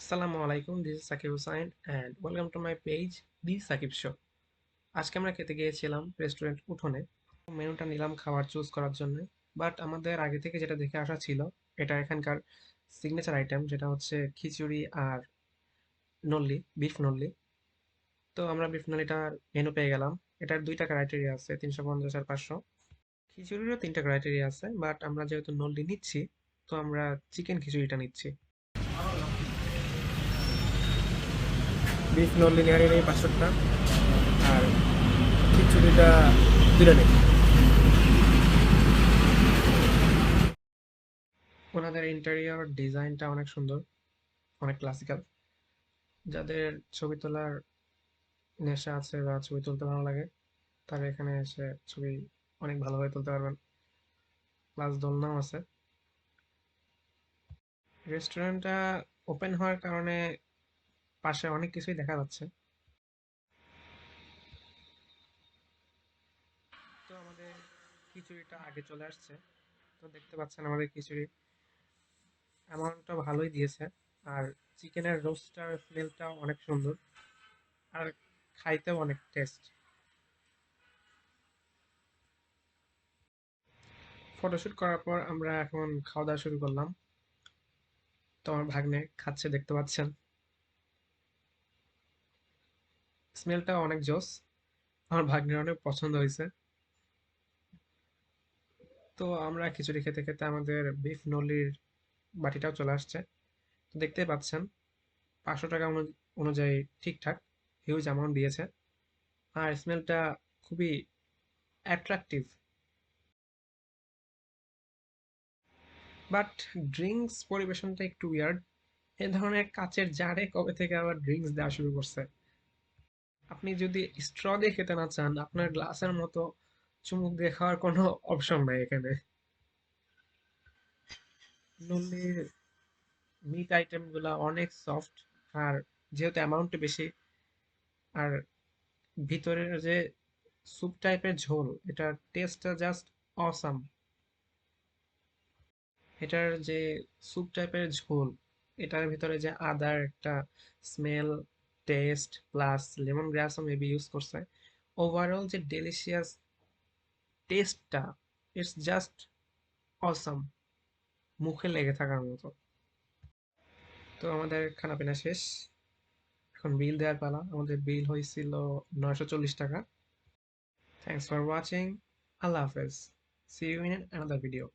আসসালামু আলাইকুম this Sakib Hussain and welcome to my page the Sakib show আজকে আমরা খেতে গিয়েছিলাম রেস্টুরেন্ট উঠোনে। মেনুটা নিলাম খাবার চুজ করার জন্য। বাট আমাদের আগে থেকে যেটা দেখে আসা ছিল, এটা এখানকার সিগনেচার আইটেম যেটা হচ্ছে খিচুড়ি আর নল্লি বিফ নল্লি। তো আমরা বিফ নল্লিটার মেনু পেয়ে গেলাম। এটার দুইটা ক্রাইটেরিয়া আছে, তিনশো পঞ্চাশ আর পাঁচশো। খিচুড়িরও তিনটা ক্রাইটেরিয়া আছে বাট আমরা যেহেতু নল্লি নিচ্ছি, তো আমরা চিকেন খিচুড়িটা নিচ্ছি। বিফ নল্লি নেহারি নেই পাঁচশোটা। আর খিচুড়িটা দুটা নেই। ওনাদের ইন্টেরিয়র ডিজাইনটা অনেক সুন্দর, অনেক ক্লাসিক্যাল যাদের ছবি তোলার নেশা আছে বা ছবি তুলতে ভালো লাগে, তারা এখানে এসে ছবি অনেক ভালোভাবে তুলতে পারবেন। প্লাস দোলনাও আছে। রেস্টুরেন্টটা ওপেন হওয়ার কারণে পাশে অনেক কিছুই দেখা যাচ্ছে। তো আমাদের খিচুড়িটা আগে চলে আসছে। তো দেখতে পাচ্ছেন আমাদের খিচুড়ি। অ্যামাউন্টটা ভালোই দিয়েছে। আর চিকেনের রোস্টার স্মেলটাও অনেক সুন্দর। আর খাইতেও অনেক টেস্ট। ফটোশুট করার পর আমরা এখন খাওয়া দাওয়া শুরু করলাম। তো আমার ভাগ্নে খাচ্ছে, দেখতে পাচ্ছেন। স্মেলটা অনেক জোস। আমার ভাগ্নের অনেক পছন্দ হয়েছে। তো আমরা খিচুড়ি খেতে খেতে আমাদের বিফ নলির বাটিটাও চলে আসছে। তো পাচ্ছেন, পাঁচশো টাকা অনুযায়ী ঠিকঠাক হিউজ অ্যামাউন্ট দিয়েছে। আর স্মেলটা খুবই অ্যাট্রাকটিভ বাট ড্রিঙ্কস পরিবেশনটা একটু উইয়ার্ড এ ধরনের কাচের জারে কবে থেকে আবার ড্রিঙ্কস দেওয়া শুরু করছে? আপনি যদি স্ট্র দিয়ে খেতে না চান, আপনার গ্লাসের মতো চুমুক দিয়ে খাওয়ার কোনো অপশন নাই এখানে। নল্লির মিট আইটেমগুলো অনেক সফট আর যেহেতু অ্যামাউন্ট বেশি, আর ভিতরের যে স্যুপ টাইপের ঝোল, এটার টেস্টটা জাস্ট অসাম এটার যে স্যুপ টাইপের ঝোল, এটার ভিতরে যে আদার একটা স্মেল টেস্ট প্লাস লেমন গ্রাসও মেবি ইউজ করছে। ওভারঅল যে ডেলিশিয়াস টেস্টটা ইটস জাস্ট অসাম মুখে লেগে থাকার মতো। তো আমাদের খানা পিনা শেষ। এখন বিল দেওয়ার পালা। আমাদের বিল হয়েছিল নয়শো চল্লিশ টাকা। থ্যাংকস ফর ওয়াচিং আল্লাহ হাফেজ। See you in another video